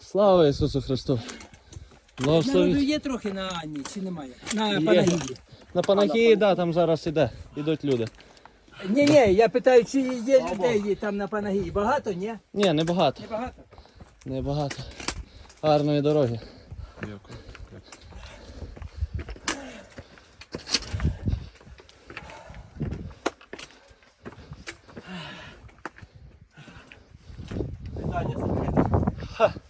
Слава Ісусу Христу! Народу є трохи на Анні, чи немає? На. Панагії. На Панагії, да, там зараз іде. Ідуть люди. Ні, ні, я питаю, чи є людей там на Панагії. Багато, ні? Ні, небагато. Небагато. Небагато. Гарної дороги. Дякую. Питання закрите.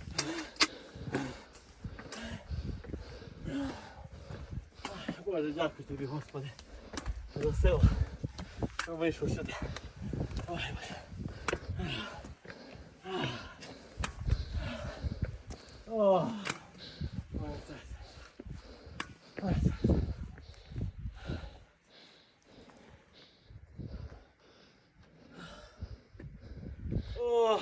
Боже, дякую тобі, Господи, за силу, що вийшов сюди. Ой, Боже. О, це. О,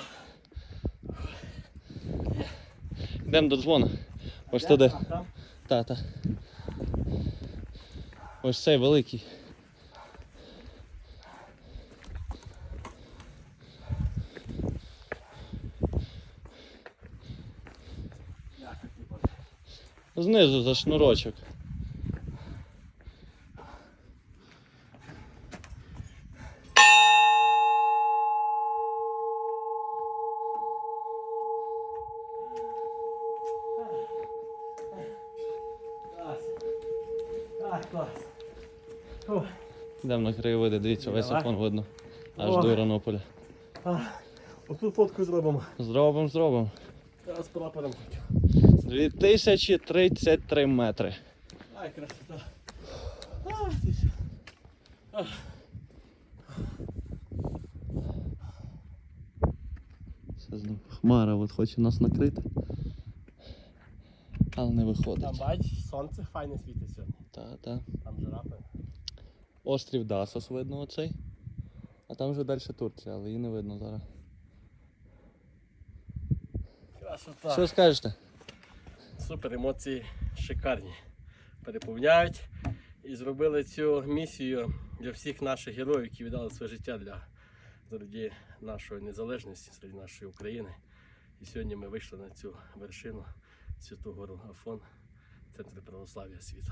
Йдемо до дзвона. Ось туди. А там? Та, та. Ось цей великий. Знизу за шнурочок. Так, клас. Фу. Йдемо на краєвиди, дивіться, весь Давай. Видно. Аж О. до Іранополя. А, Оту фотку зробимо. Зробимо, зробимо. Я з прапором хочу. 2033 метри. Ай, красота. А, ти що? Це знов хмара от хоче нас накрити. Але не виходить. Там бачиш, сонце файне світить сьогодні. Та, та. Там жирафи. Острів Дасос видно оцей. А там вже далі Турція, але її не видно зараз. Красота. Що скажете? Супер, емоції шикарні. Переповняють і зробили цю місію для всіх наших героїв, які віддали своє життя для заради нашої незалежності, серед нашої України. І сьогодні ми вийшли на цю вершину Святу Гору Афон, центр православ'я світу.